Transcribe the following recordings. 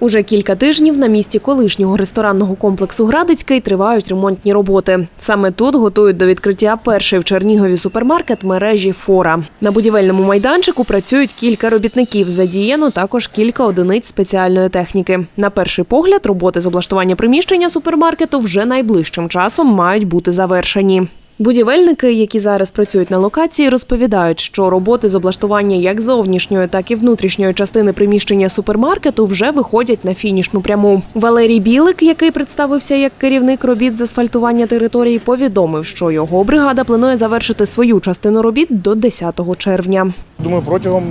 Уже кілька тижнів на місці колишнього ресторанного комплексу Градицький тривають ремонтні роботи. Саме тут готують до відкриття перший в Чернігові супермаркет мережі Фора. На будівельному майданчику працюють кілька робітників. Задіяно також кілька одиниць спеціальної техніки. На перший погляд, роботи з облаштування приміщення супермаркету вже найближчим часом мають бути завершені. Будівельники, які зараз працюють на локації, розповідають, що роботи з облаштування як зовнішньої, так і внутрішньої частини приміщення супермаркету вже виходять на фінішну пряму. Валерій Білик, який представився як керівник робіт з асфальтування території, повідомив, що його бригада планує завершити свою частину робіт до 10 червня. Думаю, протягом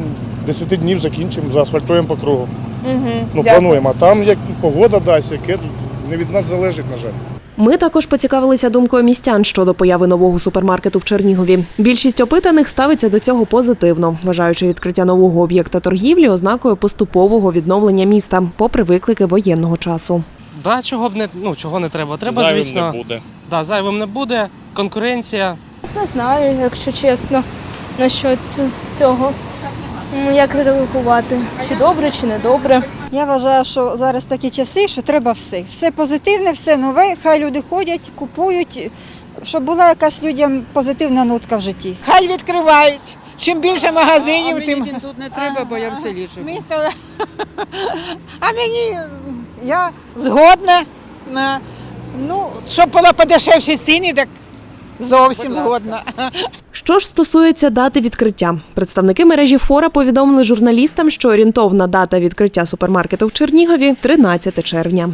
10 днів закінчимо, заасфальтуємо по кругу. Угу. Ну, плануємо. А там як погода дасть, яке не від нас залежить, на жаль. Ми також поцікавилися думкою містян щодо появи нового супермаркету в Чернігові. Більшість опитаних ставиться до цього позитивно, вважаючи відкриття нового об'єкта торгівлі ознакою поступового відновлення міста, попри виклики воєнного часу. Да, чого б не ну чого не треба. Треба, Зайвим звісно, не буде. Да, зайвим не буде. Конкуренція. Не знаю, якщо чесно, насчет цього. М, Як реагувати? Чи добре, чи не добре. Я вважаю, що зараз такі часи, що треба все. Все позитивне, все нове. Хай люди ходять, купують, щоб була якась людям позитивна нотка в житті. Хай відкривають. Чим більше магазинів, А мені тим він тут не треба, бо я в селі живу. місто. А мені я згодна. на- Ну, щоб було подешевші ціни, так зовсім згодна. Що ж стосується дати відкриття, представники мережі Фора повідомили журналістам, що орієнтовна дата відкриття супермаркету в Чернігові 13 червня.